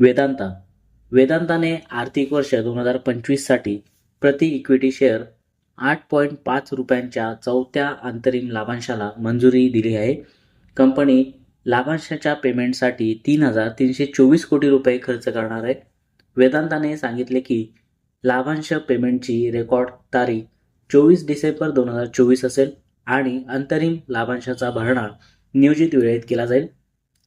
वेदांता. वेदांताने आर्थिक वर्ष दोन हजार पंचवीससाठी प्रति इक्विटी शेअर आठ पॉईंट पाच रुपयांच्या चौथ्या अंतरिम लाभांशाला मंजुरी दिली आहे. कंपनी लाभांशाच्या पेमेंटसाठी तीन हजार तीनशे चोवीस कोटी रुपये खर्च करणार आहे. वेदांताने सांगितले की लाभांश पेमेंटची रेकॉर्ड तारीख चोवीस डिसेंबर दोन हजार चोवीस असेल आणि अंतरिम लाभांशाचा भरणा नियोजित वेळेत केला जाईल.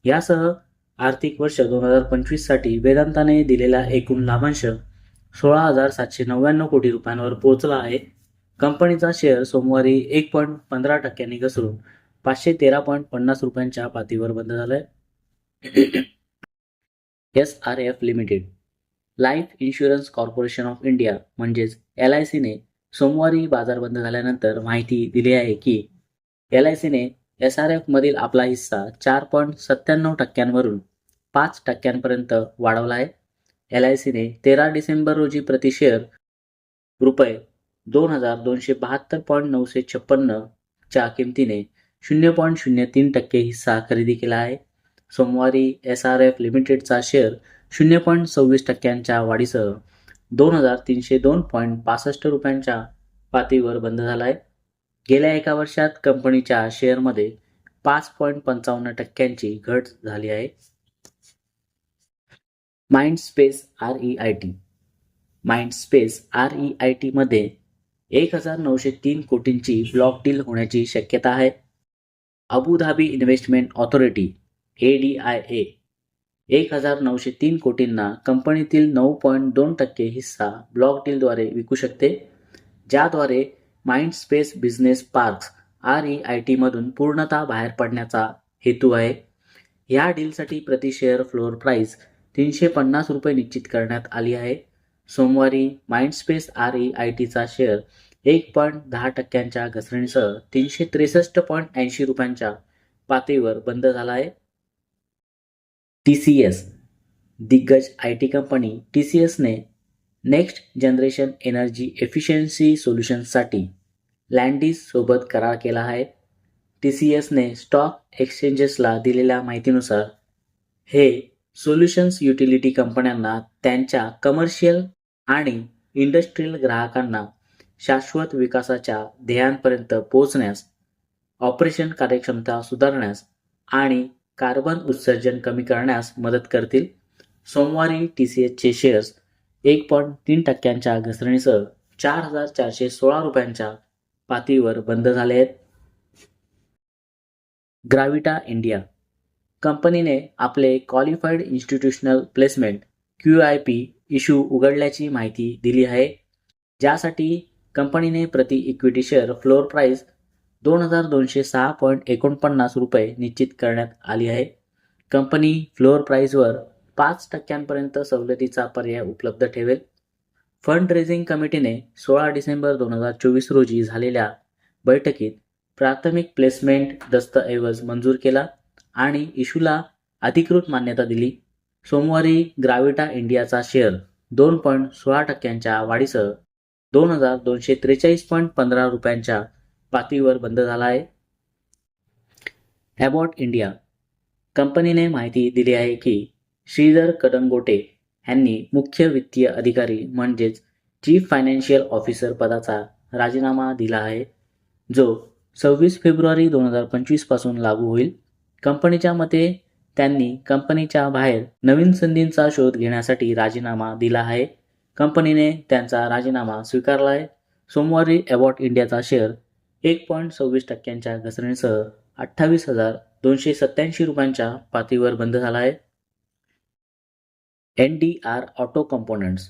यासह आर्थिक वर्ष दोन हजार पंचवीससाठी वेदांताने दिलेला एकूण लाभांश सोळा हजार सातशे नव्याण्णव कोटी रुपयांवर पोहोचला आहे. कंपनीचा शेअर सोमवारी एक पॉईंट पंधरा टक्क्यांनी घसरून पाचशे तेरा पॉईंट पन्नास रुपयांच्या पातळीवर बंद झालाय. S R F limited life insurance corporation of India म्हणजेच एल आय सीने सोमवारी बाजार बंद झाल्यानंतर माहिती दिली आहे की एल आय सीने एस आर एफमधील आपला हिस्सा चार पॉईंट सत्त्याण्णव टक्क्यांवरून पाच टक्क्यांपर्यंत वाढवला आहे. एल आय सीने तेरा डिसेंबर रोजी प्रति शेअर रुपये दोन हजार दोनशे बहात्तर पॉईंट नऊशे छप्पन्नच्या किमतीने शून्य पॉईंट शून्य तीन टक्के हिस्सा खरेदी केला आहे. सोमवारी एस आर एफ लिमिटेडचा शेअर शून्य पॉईंट सव्वीस टक्क्यांच्या वाढीसह दोन हजार तीनशे दोन पॉईंट पासष्ट रुपयांच्या पातळीवर बंद झाला आहे. गेल्या एका वर्षात कंपनीच्या शेअरमध्ये पाच पॉईंट पंचावन्न टक्क्यांची घट झाली आहे. Mind Space R E I T. Mind Space R E I टीमध्ये एक हजार नऊशे तीन कोटींची ब्लॉक डील होण्याची शक्यता आहे. Abu Dhabi investment authority A D I A एक हजार नऊशे तीन कोटींना कंपनीतील नऊ पॉईंट दोन टक्के हिस्सा ब्लॉक डीलद्वारे विकू शकते ज्याद्वारे Mind Space business parks R E I टीमधून पूर्णतः बाहेर पडण्याचा हेतू आहे. ह्या डीलसाठी प्रति शेअर फ्लोअर प्राईस तीनशे पन्नास रुपये निश्चित करण्यात आली आहे. सोमवारी माइंडस्पेस आर ई आय टीचा शेअर एक पॉईंट दहा टक्क्यांच्या घसरणीसह तीनशे त्रेसष्ट पॉईंट ऐंशी रुपयांच्या पातळीवर बंद झाला आहे. टी सी एस दिग्गज I T company T C एसने नेक्स्ट जनरेशन एनर्जी एफिशियन्सी सोल्युशन्ससाठी लँडीजसोबत करार केला आहे. टी सी एसने स्टॉक एक्सचेंजेसला दिलेल्या माहितीनुसार हे सोल्युशन्स युटिलिटी कंपन्यांना त्यांच्या कमर्शियल आणि इंडस्ट्रीयल ग्राहकांना शाश्वत विकासाच्या ध्येयांपर्यंत पोहोचण्यास ऑपरेशन कार्यक्षमता सुधारण्यास आणि कार्बन उत्सर्जन कमी करण्यास मदत करतील. सोमवारी टी सी एसचे शेअर्स एक पॉईंट तीन टक्क्यांच्या घसरणीसह चार हजार चारशे सोळा रुपयांच्या पातळीवर बंद झाले आहेत. ग्राविटा इंडिया कंपनीने आपले qualified institutional placement Q I P issue उघडल्याची माहिती दिली आहे. ज्यासाठी कंपनीने प्रति इक्विटी शेअर फ्लोअर प्राईस दोन हजार दोनशे सहा पॉईंट एकोणपन्नास रुपये निश्चित करण्यात आली आहे. कंपनी फ्लोअर प्राईजवर पाच टक्क्यांपर्यंत सवलतीचा पर्याय उपलब्ध ठेवेल. फंड रेझिंग कमिटीने सोळा डिसेंबर दोन हजार चोवीस रोजी झालेल्या बैठकीत प्राथमिक प्लेसमेंट दस्तऐवज मंजूर केला आणि इशूला अधिकृत मान्यता दिली. सोमवारी ग्राविटा इंडियाचा शेअर दोन पॉईंट सोळा टक्क्यांच्या वाढीसह दोन हजार दोनशे त्रेचाळीस पॉईंट पंधरा रुपयांच्या पातळीवर बंद झाला आहे. ॲबॉट इंडिया कंपनीने माहिती दिली आहे की श्रीधर कदंगोटे यांनी मुख्य वित्तीय अधिकारी म्हणजेच चीफ फायनान्शियल ऑफिसर पदाचा राजीनामा दिला आहे जो सव्वीस फेब्रुवारी दोन हजार पंचवीसपासून लागू होईल. कंपनीच्या मते त्यांनी कंपनीच्या बाहेर नवीन संधींचा शोध घेण्यासाठी राजीनामा दिला आहे. कंपनीने त्यांचा राजीनामा स्वीकारला आहे. सोमवारी अवॉर्ड इंडियाचा शेअर एक पॉईंट सव्वीस टक्क्यांच्या घसरणीसह अठ्ठावीस हजार दोनशे सत्याऐंशी रुपयांच्या पातळीवर बंद झाला आहे. N D R auto components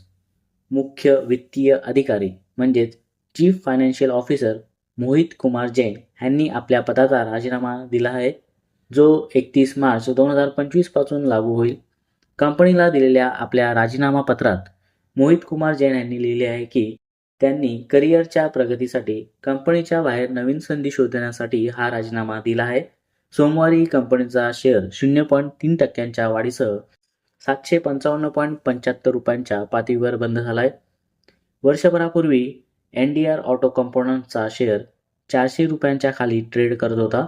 मुख्य वित्तीय अधिकारी म्हणजेच chief financial officer Mohit Kumar Jain यांनी आपल्या पदाचा राजीनामा दिला आहे जो एकतीस मार्च दोन हजार पंचवीसपासून लागू होईल. कंपनीला दिलेल्या आपल्या राजीनामा पत्रात मोहित कुमार जैन यांनी लिहिले आहे की त्यांनी करिअरच्या प्रगतीसाठी कंपनीच्या बाहेर नवीन संधी शोधण्यासाठी हा राजीनामा दिला आहे. सोमवारी कंपनीचा शेअर शून्य पॉईंट तीन टक्क्यांच्या वाढीसह सातशे पंचावन्न पॉईंट पंच्याहत्तर रुपयांच्या पातळीवर बंद झाला आहे वर्षभरापूर्वी एन डी आर ऑटो कंपोनंटचा शेअर चारशे रुपयांच्या खाली ट्रेड करत होता.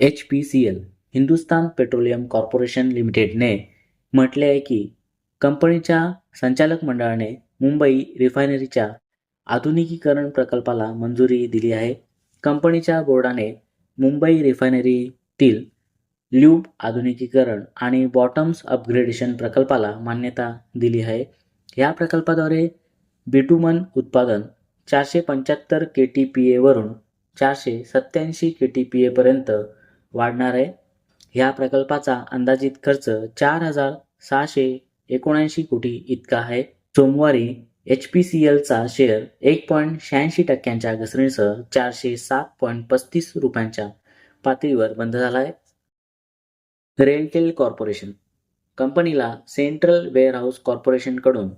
H P C L Hindustan petroleum corporation लिमिटेडने म्हटले आहे की कंपनीच्या संचालक मंडळाने मुंबई रिफायनरीच्या आधुनिकीकरण प्रकल्पाला मंजुरी दिली आहे. कंपनीच्या बोर्डाने मुंबई रिफायनरीतील ल्यूब आधुनिकीकरण आणि बॉटम्स अपग्रेडेशन प्रकल्पाला मान्यता दिली आहे. या प्रकल्पाद्वारे बिटुमन उत्पादन चारशे पंच्याहत्तर के टी पी एवरून चारशे सत्याऐंशी के टी पी एपर्यंत वाढणार आहे. ह्या प्रकल्पाचा अंदाजित खर्च चार हजार सहाशे एकोणऐंशी कोटी इतका आहे. सोमवारी एच पी सी एलचा शेअर एक पॉईंट शहाऐंशी टक्क्यांच्या घसरणीसह चारशे सात पॉईंट पस्तीस रुपयांच्या पातळीवर बंद झाला आहे. रेलटेल कॉर्पोरेशन कंपनीला सेंट्रल वेअरहाऊस कॉर्पोरेशनकडून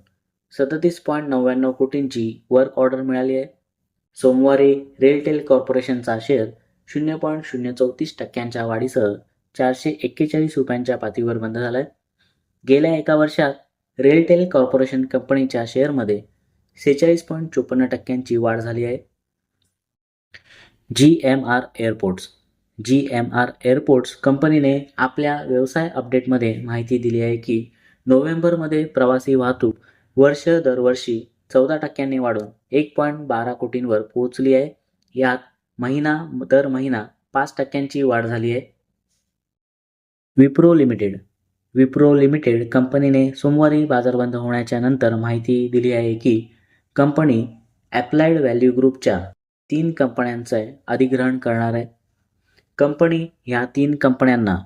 सदतीस पॉईंट नव्याण्णव कोटींची वर्क ऑर्डर मिळाली आहे. सोमवारी रेलटेल कॉर्पोरेशनचा शेअर शून्य पॉईंट शून्य चौतीस टक्क्यांच्या वाढीसह चारशे एक्केचाळीस रुपयांच्या पातळीवर बंद झाला आहे. गेल्या एका वर्षात रेलटेल कॉर्पोरेशन कंपनीच्या शेअरमध्ये सेहेचाळीस पॉईंट चोपन्न टक्क्यांची वाढ झाली आहे. G M R airports G M R airports कंपनीने आपल्या व्यवसाय अपडेटमध्ये माहिती दिली आहे की नोव्हेंबरमध्ये प्रवासी वाहतूक वर्ष दरवर्षी चौदा टक्क्यांनी वाढून एक पॉईंट बारा कोटींवर पोहोचली आहे. यात महिना दर महिना पाच टक्क्यांची वाढ झाली आहे. विप्रो लिमिटेड. विप्रो लिमिटेड कंपनीने सोमवारी बाजार बंद होण्याच्या नंतर माहिती दिली आहे की कंपनी ॲप्लाइड व्हॅल्यू ग्रुपच्या तीन कंपन्यांचे अधिग्रहण करणार आहे. कंपनी ह्या तीन कंपन्यांना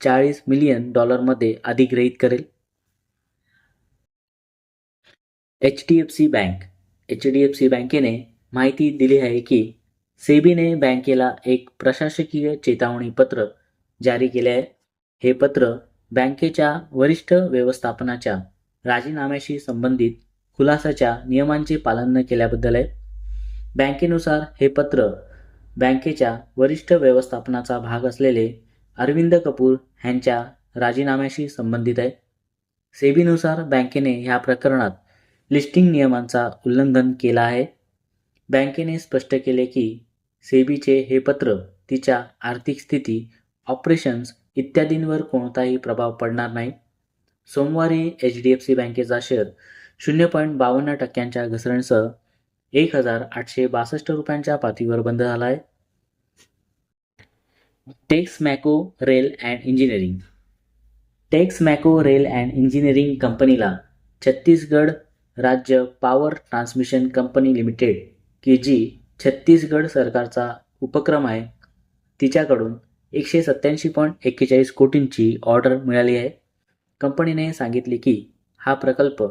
चाळीस मिलियन डॉलरमध्ये अधिग्रहित करेल. H D F C bank. H D F C बँकेने माहिती दिली आहे की सेबीने बँकेला एक प्रशासकीय चेतावणी पत्र जारी केले आहे. हे पत्र बँकेच्या वरिष्ठ व्यवस्थापनाच्या राजीनाम्याशी संबंधित खुलासाच्या नियमांचे पालन न केल्याबद्दल आहे. बँकेनुसार हे पत्र बँकेच्या वरिष्ठ व्यवस्थापनाचा भाग असलेले अरविंद कपूर ह्यांच्या राजीनाम्याशी संबंधित आहे. सेबीनुसार बँकेने ह्या प्रकरणात लिस्टिंग नियमांचा उल्लंघन केला आहे. बँकेने स्पष्ट केले की सेबीचे हे पत्र तिच्या आर्थिक स्थिती ऑपरेशन्स इत्यादींवर कोणताही प्रभाव पडणार नाही. सोमवारी एच डी एफ सी बँकेचा शेअर शून्य पॉईंट बावन्न टक्क्यांच्या घसरणीसह एक हजार आठशे बासष्ट रुपयांच्या पातळीवर बंद झाला आहे. Texmaco rail and engineering. Texmaco rail and engineering कंपनीला छत्तीसगड राज्य पॉवर ट्रान्समिशन कंपनी लिमिटेड की जी छत्तीसगड सरकारचा उपक्रम आहे. तिच्याकडून एकशे सत्याऐंशी पॉईंट एक्केचाळीस कोटींची ऑर्डर मिळाली आहे. कंपनीने सांगितले की हा प्रकल्प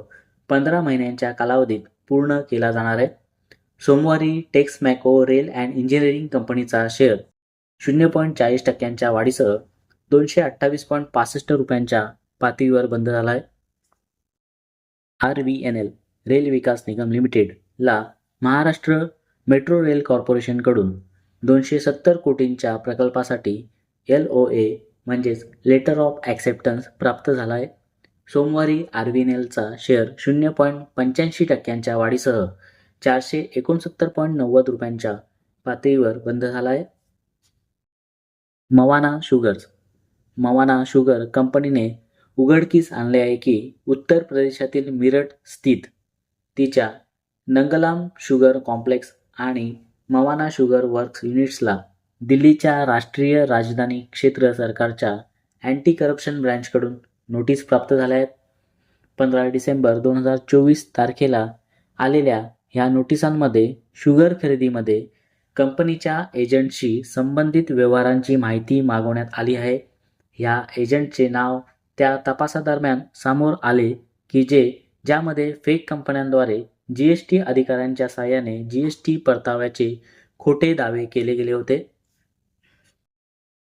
पंधरा महिन्यांच्या कालावधीत पूर्ण केला जाणार आहे. सोमवारी Texmaco rail and engineering कंपनीचा शेअर शून्य पॉईंट चाळीस टक्क्यांच्या वाढीसह दोनशे अठ्ठावीस पॉईंट पासष्ट रुपयांच्या पातळीवर बंद झाला आहे. R V N L rail Vikas Nigam लिमिटेडला महाराष्ट्र मेट्रो रेल कॉर्पोरेशनकडून दोनशे सत्तर कोटींच्या प्रकल्पासाठी एल ओ ए म्हणजेच लेटर ऑफ ॲक्सेप्टन्स प्राप्त झाला आहे सोमवारी आर शेअर शून्य पॉईंट पंच्याऐंशी टक्क्यांच्या वाढीसह चारशे एकोणसत्तर पॉईंट नव्वद रुपयांच्या पातळीवर बंद झाला आहे मवाना शुगर्स. मवाना शुगर कंपनीने उघडकीस आणले आहे की उत्तर प्रदेशातील मिरट स्थित तिच्या नंगलाम शुगर कॉम्प्लेक्स आणि मवाना शुगर वर्क्स युनिट्सला दिल्लीच्या राष्ट्रीय राजधानी क्षेत्र सरकारच्या अँटी करप्शन ब्रँचकडून नोटीस प्राप्त झाल्या आहेत. पंधरा डिसेंबर दोन हजार चोवीस तारखेला आलेल्या ह्या नोटिसांमध्ये शुगर खरेदीमध्ये कंपनीच्या एजंटशी संबंधित व्यवहारांची माहिती मागवण्यात आली आहे. ह्या एजंटचे नाव त्या तपासादरम्यान समोर आले की जे ज्यामध्ये फेक कंपन्यांद्वारे जी एस टी अधिकाऱ्यांच्या साहाय्याने जी एस टी परताव्याचे खोटे दावे केले गेले होते.